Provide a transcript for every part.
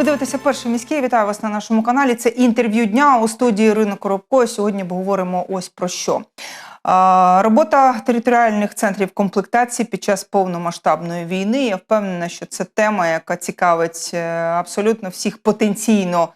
Ви дивитеся перший міський. Вітаю вас на нашому каналі. Це інтерв'ю дня у студії Ірини Коробко. Сьогодні поговоримо ось про що. Робота територіальних центрів комплектації під час повномасштабної війни. Я впевнена, що це тема, яка цікавить е, абсолютно всіх потенційно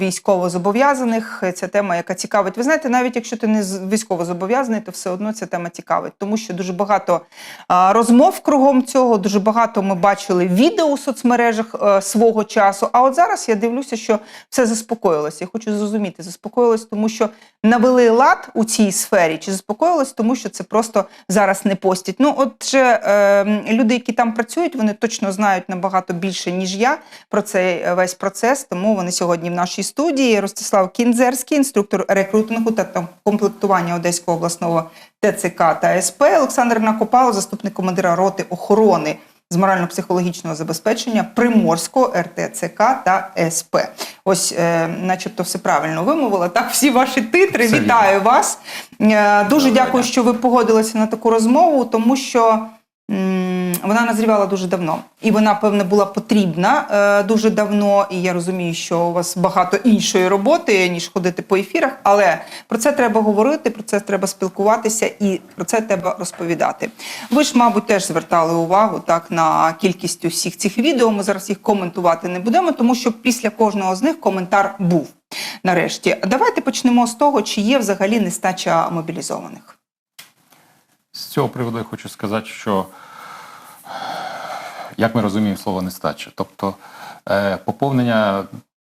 військовозобов'язаних. Це тема, яка цікавить. Ви знаєте, навіть якщо ти не військовозобов'язаний, то все одно ця тема цікавить, тому що дуже багато розмов кругом цього. Дуже багато ми бачили відео у соцмережах е, свого часу. А от зараз я дивлюся, що все заспокоїлося. Я хочу зрозуміти, заспокоїлось, тому що навели лад у цій сфері, чи заспокоїлось, тому що це просто зараз не постять. Ну, от же е, люди, які там працюють, вони точно знають набагато більше ніж я про цей е, весь процес. Тому вони сьогодні в нашій студії. Ростислав Кінзерський, інструктор рекрутингу та комплектування Одеського обласного ТЦК та СП, Олександр Накопало, заступник командира роти охорони з морально-психологічного забезпечення Приморського РТЦК та СП. Ось, е, начебто, все правильно вимовила. Так, всі ваші титри. Все Вітаю вас. Е, дуже Доброго дякую, що ви погодилися на таку розмову, тому що. Вона назрівала дуже давно, і вона, певне, була потрібна е, дуже давно. І я розумію, що у вас багато іншої роботи, ніж ходити по ефірах. Але про це треба говорити, про це треба спілкуватися і про це треба розповідати. Ви ж, мабуть, теж звертали увагу так на кількість усіх цих відео. Ми зараз їх коментувати не будемо, тому що після кожного з них коментар був. Нарешті, давайте почнемо з того, чи є взагалі нестача мобілізованих. З цього приводу я хочу сказати, що як ми розуміємо слово нестача, тобто е, поповнення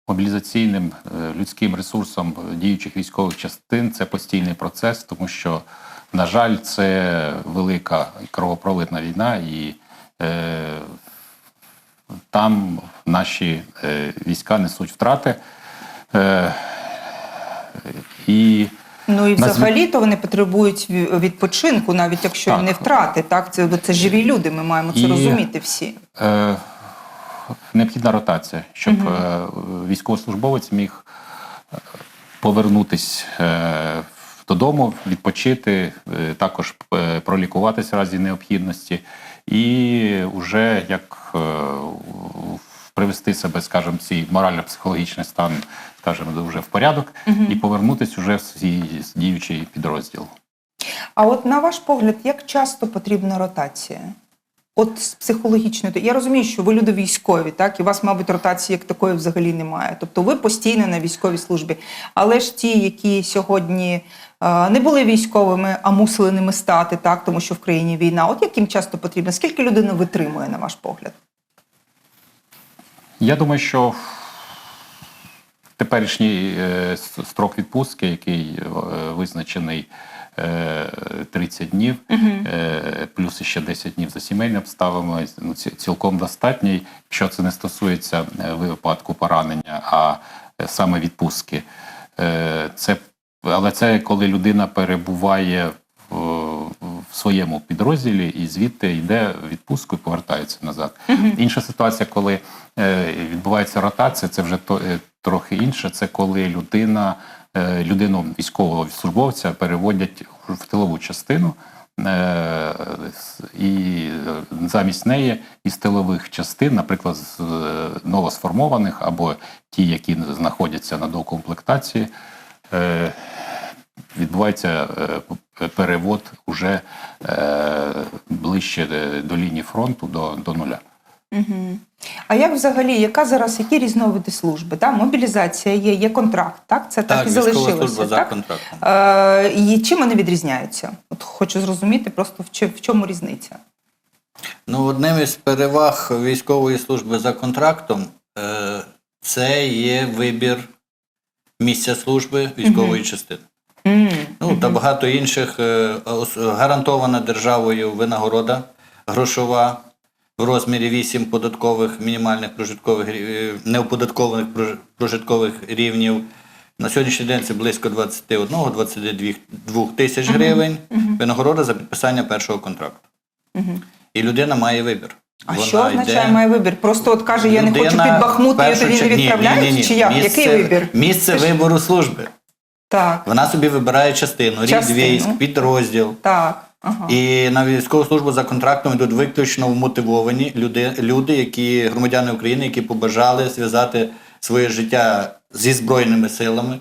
мобілізаційним е, людським ресурсом діючих військових частин це постійний процес, тому що, на жаль, це велика кровопролитна війна, і е, там наші е, війська несуть втрати. Е, і Ну і взагалі то вони потребують відпочинку, навіть якщо Так. не втрати. Так, це, це живі люди. Ми маємо це І- розуміти всі. Е, необхідна ротація, щоб е, військовослужбовець міг е, повернутись е, додому, відпочити, е, також пролікуватися в разі необхідності, і вже як е, привести себе, скажімо, цей морально-психологічний стан, скажімо, вже в порядок, і повернутись уже в свій діючий підрозділ. А от на ваш погляд, як часто потрібна ротація? От з психологічної, я розумію, що ви люди військові, так і у вас, мабуть, ротації як такої взагалі немає. Тобто ви постійно на військовій службі. Але ж ті, які сьогодні е, не були військовими, а мусили ними стати, так тому що в країні війна. От як їм часто потрібно? Скільки людина витримує, на ваш погляд? Я думаю, що теперішній е, строк відпустки, який е, визначений е, 30 днів, е, плюс ще 10 днів за сімейними обставинами, ну, цілком достатній, якщо це не стосується е, випадку поранення, а е, саме відпустки. Е, Це, але це коли людина перебуває в, в своєму підрозділі і звідти йде в відпустку і повертається назад. Інша ситуація, коли е, відбувається ротація, це вже е, трохи інше. Це коли людина, е, людину військового службовця переводять в тилову частину. е, І е, замість неї із тилових частин, наприклад, з е, новосформованих або ті, які знаходяться на докомплектації, е, відбувається е, перевод уже е, ближче е, до лінії фронту до, до нуля. Угу. А як взагалі, яка зараз, які різновиди служби? Так? Мобілізація є, є контракт, так? Це так, Так, і залишилося. служба за так? контрактом. Е, і чим вони відрізняються? От хочу зрозуміти просто в, в чому різниця. Ну, одним із переваг військової служби за контрактом е, це є вибір місця служби військової частини. Ну та багато інших е, гарантована державою винагорода грошова в розмірі 8 податкових мінімальних прожиткових е, неоподаткованих прожиткових рівнів. На сьогоднішній день це близько 21-22 тисяч гривень. Винагорода за підписання першого контракту. І людина має вибір. А Вона що означає йде- має вибір? Просто от каже, я не хочу під Бахмут, і тоді не ні. Чи як? Місце- Який вибір? Місце вибору служби. Так, Вона собі вибирає частину, Частину. військ, підрозділ. так. Ага. І на військову службу за контрактом йдуть виключно вмотивовані люди, люди, які громадяни України, які побажали зв'язати своє життя зі збройними силами,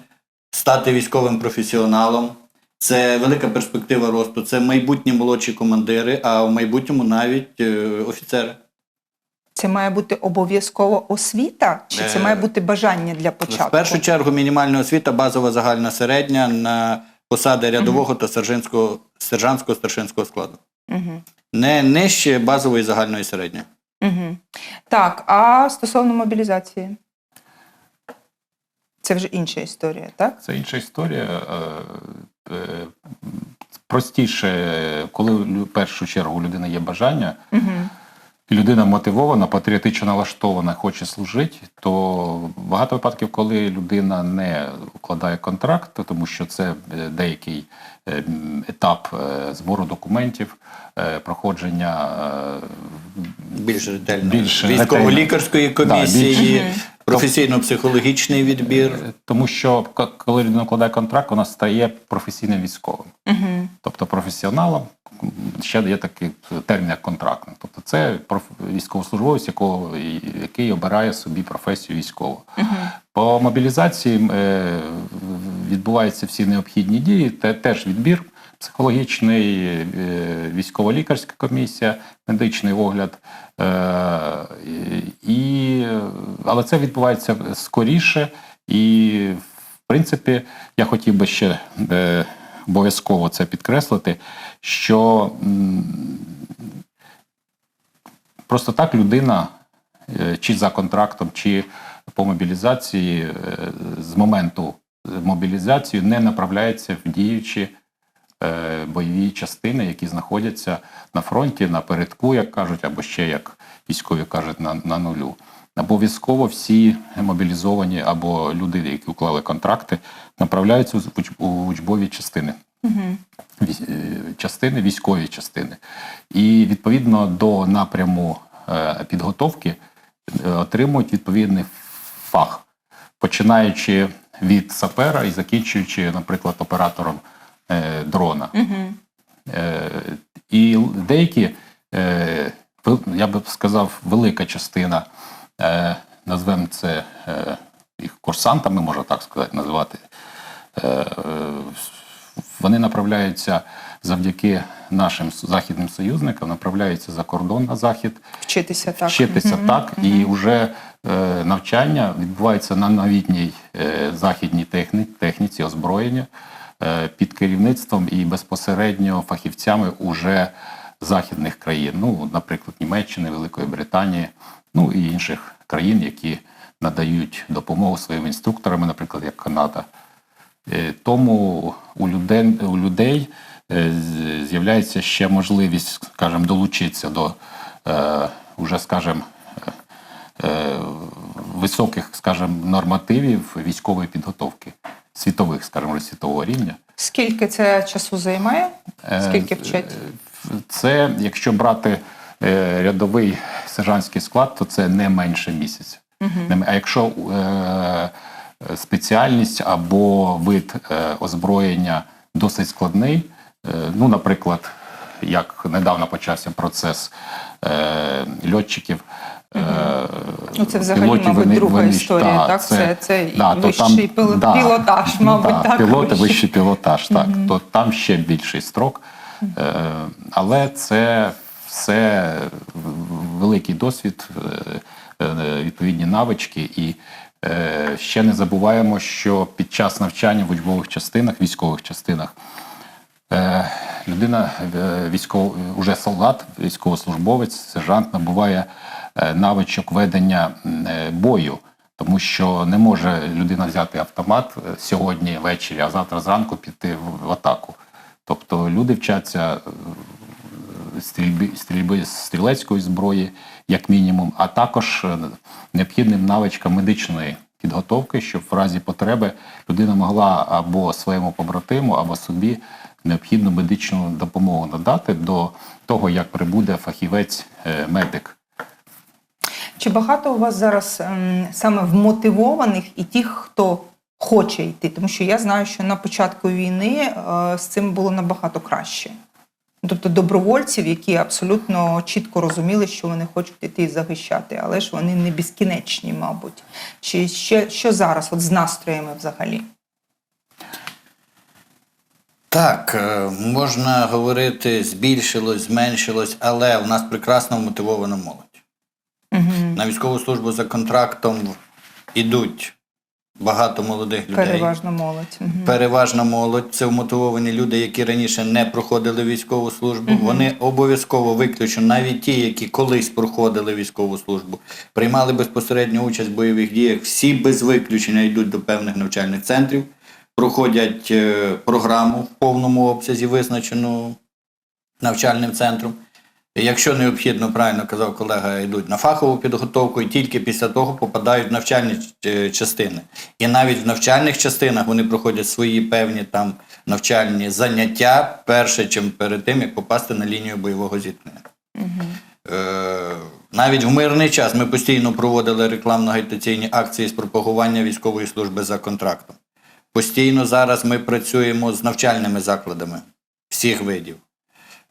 стати військовим професіоналом. Це велика перспектива росту. Це майбутні молодші командири, а в майбутньому навіть е, офіцери. Це має бути обов'язково освіта, чи це Е, має бути бажання для початку? В першу чергу мінімальна освіта, базова загальна середня на посади рядового та сержантського, сержантського старшинського складу. Угу. Не нижче базової загальної середньої. Угу. Так, а стосовно мобілізації? Це вже інша історія, так? Це інша історія. Е, е, Простіше, коли в першу чергу у людини є бажання, Угу. І людина мотивована, патріотично налаштована, хоче служити, то багато випадків, коли людина не укладає контракт, тому що це е, деякий е, етап е, збору документів, проходження Більш ретельно. Більш Військово-лікарської комісії, Да, більш- професійно-психологічний відбір. тому що коли людина укладає контракт, вона стає професійним військовим. Угу. Тобто професіоналом ще є такий термін як контрактник. Тобто це проф- військовослужбовець, якого, який обирає собі професію військову. По мобілізації е, відбуваються всі необхідні дії, те, теж відбір психологічний, е, військово-лікарська комісія, медичний огляд. Е, і, але це відбувається скоріше і, в принципі, я хотів би ще е, обов'язково це підкреслити, що просто так людина, чи за контрактом, чи по мобілізації, з моменту мобілізації не направляється в діючі бойові частини, які знаходяться на фронті, на передку, як кажуть, або ще як військові кажуть, на, на нулю. Обов'язково всі мобілізовані або люди, які уклали контракти, направляються в у учбові частини. Е, частини, військові частини. І відповідно до напряму е, підготовки е, отримують відповідний фах, починаючи від сапера і закінчуючи, наприклад, оператором е, дрона. Е, І деякі, е, я би сказав, велика частина, е, назвемо це е, їх курсантами, можна так сказати, назвати. е, е, Вони направляються завдяки нашим західним союзникам, направляються за кордон на захід, Вчитися так. вчитися так, і вже е, навчання відбувається на новітній е, західній техніці озброєння е, під керівництвом і безпосередньо фахівцями уже західних країн, ну, наприклад, Німеччини, Великої Британії, ну і інших країн, які надають допомогу своїм інструкторам, наприклад, як Канада. Е, Тому у людей, у людей е, з'являється ще можливість, скажімо, долучитися до е, скажімо, е, е, високих, скажімо, нормативів військової підготовки, світових, скажімо, світового рівня. Скільки це часу займає? Е, Скільки вчать? Це, якщо брати е, рядовий сержантський склад, то це не менше місяця. М- А якщо е, спеціальність або вид е, озброєння досить складний, е, ну, наприклад, як недавно почався процес е, льотчиків. Ну, це взагалі, пілотів, мабуть, вони- друга вони- історія, та, так? Це- це і то вищий пілот- пілотаж, мабуть, да, так, Пілоти, вищий. вищий пілотаж, так. То там ще більший строк. Е, але це все великий досвід, е, е, відповідні навички. І е, ще не забуваємо, що під час навчання в учбових частинах, військових частинах, Е, людина, е, військов, уже солдат, військовослужбовець, сержант набуває е, навичок ведення е, бою, тому що не може людина взяти автомат е, сьогодні ввечері, а завтра зранку піти в, атаку. Тобто люди вчаться е, стрільби, стрільби з стрілецької зброї, як мінімум, а також е, необхідним навичкам медичної підготовки, щоб в разі потреби людина могла або своєму побратиму, або собі необхідну медичну допомогу надати до того, як прибуде фахівець е. Чи багато у вас зараз ем, саме вмотивованих і тих, хто хоче йти. Тому що я знаю, що на початку війни е, з цим було набагато краще. Тобто добровольців, які абсолютно чітко розуміли, що вони хочуть іти і захищати, але ж вони не безкінечні, мабуть. Чи ще що зараз, от з настроями взагалі? Так, е, можна говорити, збільшилось, зменшилось, але у нас прекрасно мотивована молодь. Угу. На військову службу за контрактом ідуть багато молодих людей. Переважно молодь. Угу. Переважна молодь це вмотивовані люди, які раніше не проходили військову службу. Вони обов'язково виключно, навіть ті, які колись проходили військову службу, приймали безпосередню участь в бойових діях. Всі без виключення йдуть до певних навчальних центрів, проходять е, програму в повному обсязі, визначену навчальним центром. І Якщо необхідно, правильно казав колега, йдуть на фахову підготовку і тільки після того попадають в навчальні е, частини. І навіть в навчальних частинах вони проходять свої певні там навчальні заняття перше, чим перед тим, як попасти на лінію бойового зіткнення. Е, навіть в мирний час ми постійно проводили рекламно-агітаційні акції з пропагування військової служби за контрактом. Постійно зараз ми працюємо з навчальними закладами всіх видів.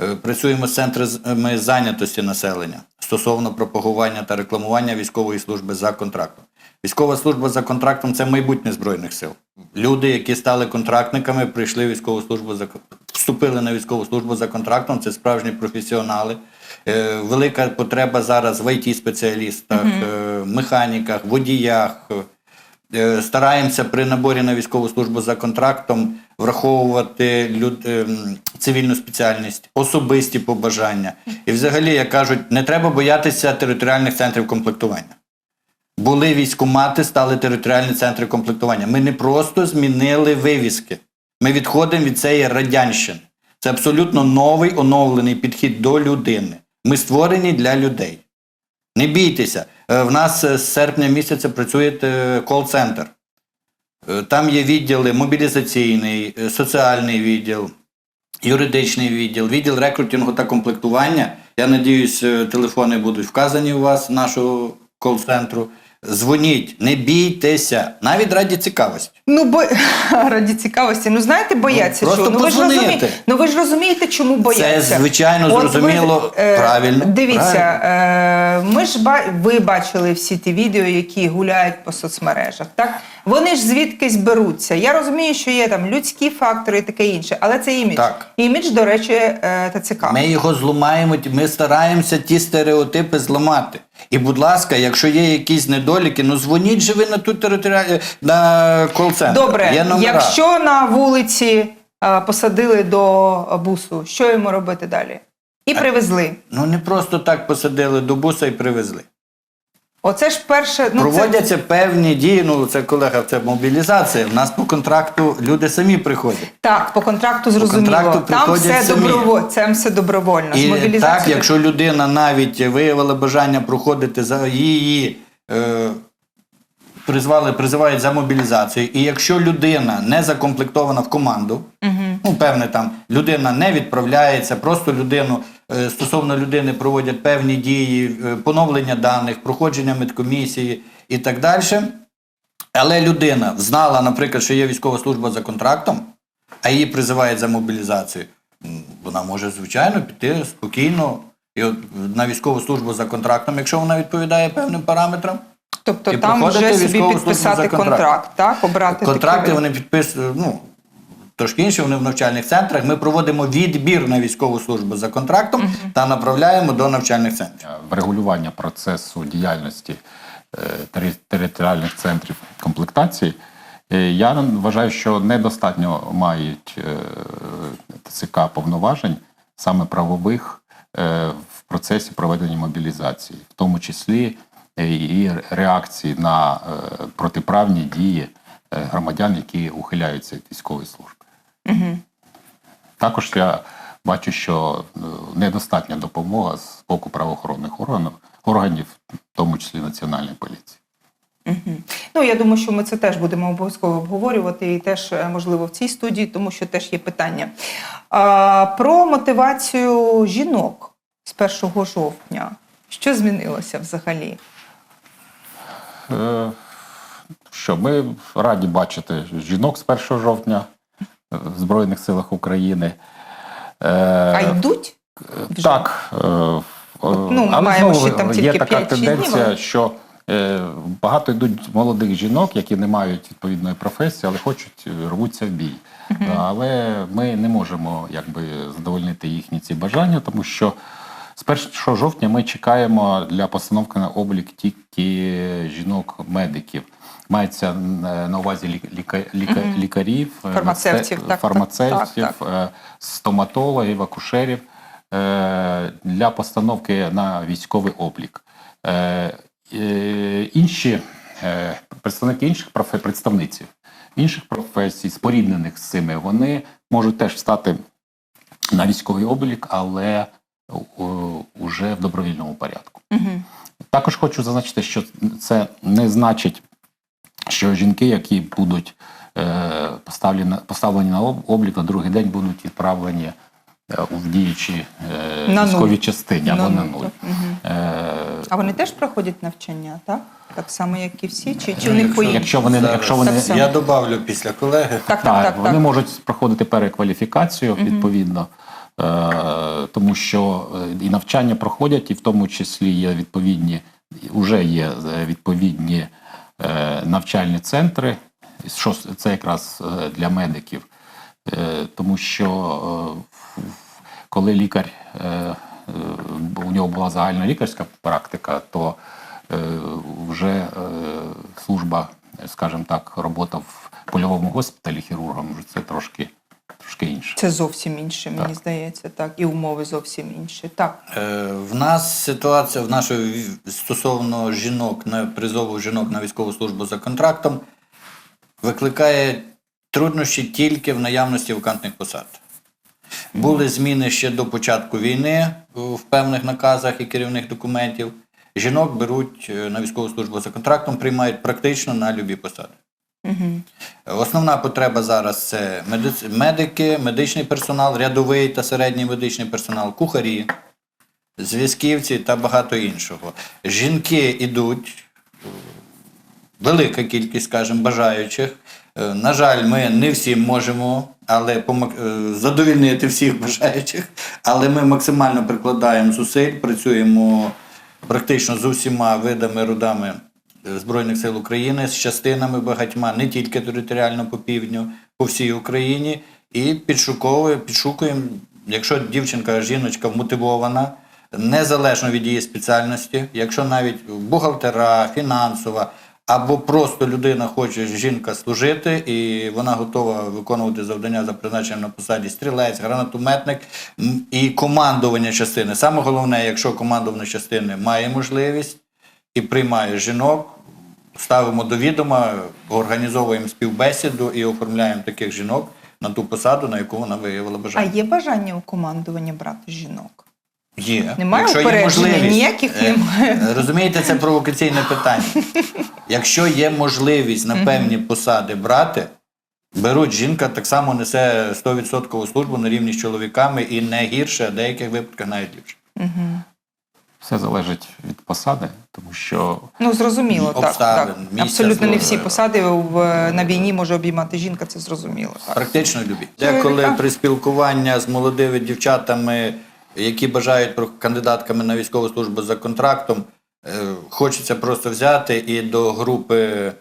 Е, Працюємо з центрами зайнятості населення стосовно пропагування та рекламування військової служби за контрактом. Військова служба за контрактом це майбутнє Збройних сил. Люди, які стали контрактниками, прийшли військову службу за вступили на військову службу за контрактом. Це справжні професіонали. Е, Велика потреба зараз в IT-спеціалістах, е, механіках, водіях. Е, Стараємося при наборі на військову службу за контрактом враховувати люд, ем, цивільну спеціальність, особисті побажання. І взагалі, як кажуть, не треба боятися територіальних центрів комплектування. Були військкомати, стали територіальні центри комплектування. Ми не просто змінили вивіски. Ми відходимо від цієї радянщини. Це абсолютно новий оновлений підхід до людини. Ми створені для людей. Не бійтеся. Е, В нас е, з серпня місяця працює е, кол-центр. Там є відділи мобілізаційний, соціальний відділ, юридичний відділ, відділ рекрутингу та комплектування. Я надіюсь, телефони будуть вказані у вас, нашого кол-центру. Дзвоніть, не бійтеся, навіть раді цікавості. Ну, бо раді цікавості. Ну знаєте, бояться Ну, чого. Ну ви ж розумієте. Ну ви ж розумієте, чому бояться. звичайно, От ви, зрозуміло, е, правильно, Дивіться, е, ми ж ба- ви бачили всі ті відео, які гуляють по соцмережах. Так вони ж звідкись беруться. Я розумію, що є там людські фактори і таке інше, але це імідж. Так. Імідж, до речі, е, ТЦК. Ми його зламаємо, ми стараємося ті стереотипи зламати. І, будь ласка, якщо є якісь недоліки, ну дзвоніть же ви на ту територіальну на кол-центр. Добре, Є номера. якщо на вулиці а, посадили до бусу, що йому робити далі? І привезли. Ну не просто так посадили до буса і привезли. Оце ж перше. Ну, це, Проводяться певні дії. Ну це колега, це мобілізація. У нас по контракту люди самі приходять. Так, по контракту зрозуміло. контракту Там все самі. доброво, це все добровольно. І так, якщо людина навіть виявила бажання проходити за її. Е, Призвали, призивають за мобілізацію. І якщо людина не закомплектована в команду, ну певне там людина не відправляється, просто людину стосовно людини проводять певні дії, е, поновлення даних, проходження медкомісії і так далі. Але людина знала, наприклад, що є військова служба за контрактом, а її призивають за мобілізацію. Вона може, звичайно, піти спокійно і от на військову службу за контрактом, якщо вона відповідає певним параметрам. тобто і там вже собі підписати контракт. контракт, так? Обрати Контракти такий вони підписують, ну, трошки інші, вони в навчальних центрах. Ми проводимо відбір на військову службу за контрактом та направляємо до навчальних центрів. врегулювання процесу діяльності е, територіальних центрів комплектації, е, я вважаю, що недостатньо мають е, ТЦК повноважень саме правових в процесі проведення мобілізації, в тому числі і реакції на протиправні дії громадян, які ухиляються від військової служби. Також я бачу, що е, недостатня допомога з боку правоохоронних органів, органів, в тому числі Національної поліції. Ну, я думаю, що ми це теж будемо обов'язково обговорювати, і теж е, можливо в цій студії, тому що теж є питання. А, про мотивацію жінок з 1 жовтня. Що змінилося взагалі? Е, що ми раді бачити жінок з 1 жовтня в Збройних силах України. Е, А йдуть? вже? Так. е, е, ну, але маємо знову там є така 5-6 днів, тенденція, що багато йдуть молодих жінок, які не мають відповідної професії, але хочуть рвуться в бій. Але ми не можемо якби задовольнити їхні ці бажання, тому що з 1 жовтня ми чекаємо для постановки на облік тільки жінок-медиків. Мається е, на увазі лік- ліка- ліка- лікарів, е, Фармацевтів, так, так, фармацевтів, так, е, стоматологів, акушерів для постановки на військовий облік. Інші представники інших профе- представниці інших професій, споріднених з цими, вони можуть теж стати на військовий облік, але уже в добровільному порядку. Мгм. Також хочу зазначити, що це не значить, що жінки, які будуть е, поставлені, поставлені на облік на другий день, будуть відправлені е, у діючі е, На військовій нуль. частині або на нуль. Е, А вони теж проходять навчання, так? Так само, як і всі? Чи, чи Ну, у якщо- якщо вони, Зараз. якщо вони Так. Я добавлю після колеги. Так, так, Так, так. вони так. можуть проходити перекваліфікацію відповідно, е, тому що е, і навчання проходять, і в тому числі є відповідні, вже є е, відповідні е, навчальні центри. Що це якраз е, для медиків, Е, тому що е, коли лікар е, е, у нього була загальна лікарська практика, то е, вже е, служба, скажімо так, робота в польовому госпіталі хірургом вже це трошки, трошки інше. Це зовсім інше, мені здається, так. І умови зовсім інші. Так. Е, В нас ситуація в нашої стосовно жінок на призову жінок на військову службу за контрактом викликає труднощі тільки в наявності вакантних посад. Були зміни ще до початку війни е, в певних наказах і керівних документів. Жінок беруть е, на військову службу за контрактом, приймають практично на любі посади. Угу. Основна потреба зараз це медики, медичний персонал, рядовий та середній медичний персонал, кухарі, зв'язківці та багато іншого. Жінки йдуть, е, велика кількість, скажімо, бажаючих. Е, На жаль, ми не всі можемо але задовільнити всіх бажаючих, але ми максимально прикладаємо зусиль, працюємо практично з усіма видами родами Збройних сил України, з частинами багатьма, не тільки територіально по півдню, по всій Україні, і підшуковуємо, підшукуємо, якщо дівчинка, жіночка вмотивована, незалежно від її спеціальності, якщо навіть бухгалтера, фінансова, або просто людина хоче жінка служити, і вона готова виконувати завдання за призначенням на посаді стрілець, гранатометник і командування частини. Саме головне, якщо командування частини має можливість і приймає жінок, ставимо до відома, організовуємо співбесіду і оформляємо таких жінок на ту посаду, на яку вона виявила бажання. А є бажання у командування брати жінок? Є. Немає Якщо є упередження? можливість. Ніяких Е, немає. Розумієте, це провокаційне питання. Якщо є можливість на певні посади брати, беруть жінка, так само несе 100% службу на рівні з чоловіками і не гірше, а в деяких випадках навіть ліпше. Все залежить від посади, тому що Ну, зрозуміло, так. Обставин, так. місця Абсолютно не всі посади в, на війні може обіймати жінка, це зрозуміло. Так. Практично любі. Деколи при спілкуванні з молодими дівчатами, які бажають про кандидатками на військову службу за контрактом, е, хочеться просто взяти і до групи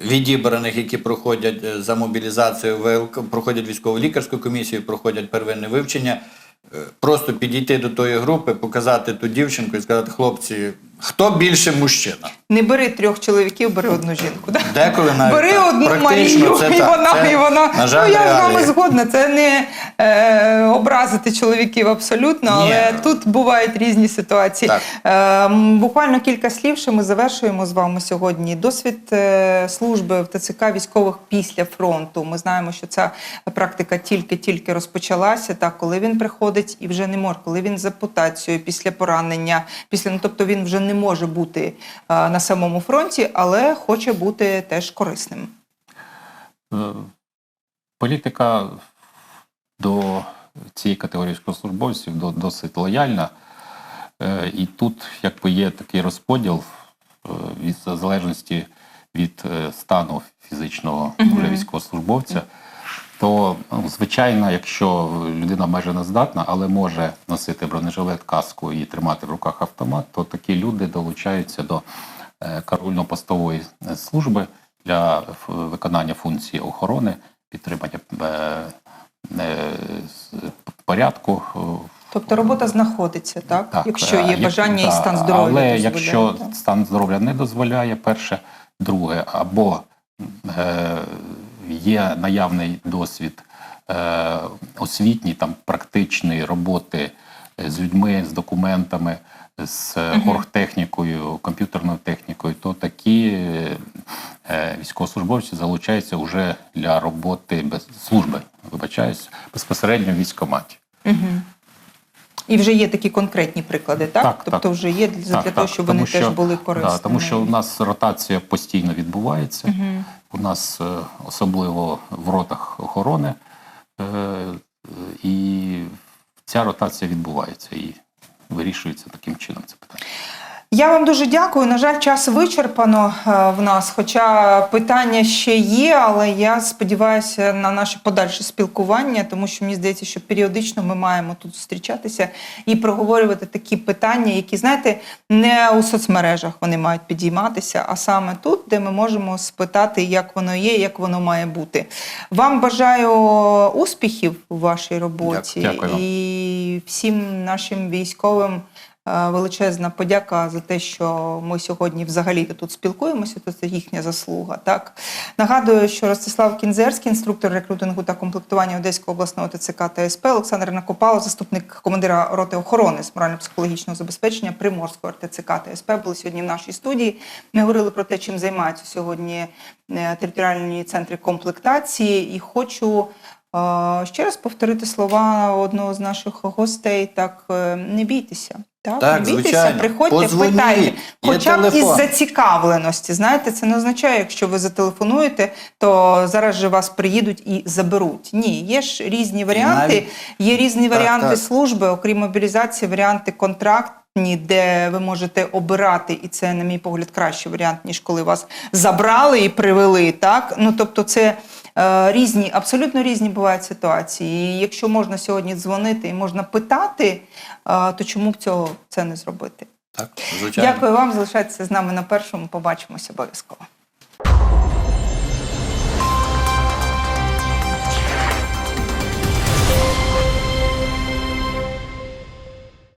відібраних, які проходять е, за мобілізацію ВЛК, проходять військово лікарську комісію, проходять первинне вивчення. Е, Просто підійти до тої групи, показати ту дівчинку і сказати, хлопці, хто більше мужчина? Не бери трьох чоловіків, бери одну жінку. Да? Деколи навіть Бери так. одну Марію, це і так. вона, Це, і вона. на жаль, ну, я з вами згодна. Це не е, образити чоловіків абсолютно, але Ні. тут бувають різні ситуації. Е, буквально кілька слів, що ми завершуємо з вами сьогодні. Досвід е, служби в ТЦК військових після фронту. Ми знаємо, що ця практика тільки-тільки розпочалася. Так, коли він приходить і вже не може, коли він з ампутацією, після поранення, після ну, тобто він вже не може бути е, на самому фронті, але хоче бути теж корисним. е, політика до цієї категорії військовослужбовців досить лояльна. Е, І тут якби є такий розподіл від залежності від стану фізичного вже військовослужбовця, то ну, звичайно, якщо людина майже не здатна, але може носити бронежилет, каску і тримати в руках автомат, то такі люди долучаються до е, караульно-постової служби для виконання функції охорони, підтримання е, е, порядку. Тобто робота знаходиться, так? так, якщо є як- бажання і стан здоров'я. Але дозволяє, якщо так? стан здоров'я не дозволяє, перше, друге, або е, є наявний досвід е, освітній, там практичної роботи е, з людьми, з документами, з е, оргтехнікою, комп'ютерною технікою, то такі е, військовослужбовці залучаються вже для роботи без служби, вибачаюсь, безпосередньо в військкоматі. І вже є такі конкретні приклади, так? Так, тобто так. вже є для, для того, щоб вони теж були корисними. Да, тому що у нас ротація постійно відбувається. У нас е, особливо в ротах охорони, е, і ця ротація відбувається і вирішується таким чином це питання. Я вам дуже дякую. На жаль, час вичерпано е, в нас. Хоча питання ще є, але я сподіваюся на наше подальше спілкування, тому що мені здається, що періодично ми маємо тут зустрічатися і проговорювати такі питання, які, знаєте, не у соцмережах вони мають підійматися, а саме тут, де ми можемо спитати, як воно є, як воно має бути. Вам бажаю успіхів у вашій роботі Дякую. Дякую і всім нашим військовим. Е, Величезна подяка за те, що ми сьогодні взагалі тут спілкуємося, то це їхня заслуга. Так нагадую, що Ростислав Кінзерський, інструктор рекрутингу та комплектування Одеського обласного ТЦК та СП, Олександр Накопало, заступник командира роти охорони з морально-психологічного забезпечення Приморського РТЦК та СП, були сьогодні в нашій студії. Ми говорили про те, чим займаються сьогодні е, територіальні центри комплектації, і хочу. Е, Ще раз повторити слова одного з наших гостей: так не бійтеся. Так, Так, звичайно. приходьте, Подзвоніть. питайте. Хоча б із зацікавленості. Знаєте, це не означає, якщо ви зателефонуєте, то зараз же вас приїдуть і заберуть. Ні, є ж різні варіанти. навіть- Є різні Так, варіанти так. служби, окрім мобілізації, варіанти контрактні, де ви можете обирати, і це, на мій погляд, кращий варіант, ніж коли вас забрали і привели. Так? Ну, тобто, це різні, абсолютно різні бувають ситуації. І якщо можна сьогодні дзвонити і можна питати, е, то чому б цього це не зробити? Так, звичайно. Дякую вам. Залишайтеся з нами на першому. Побачимося обов'язково.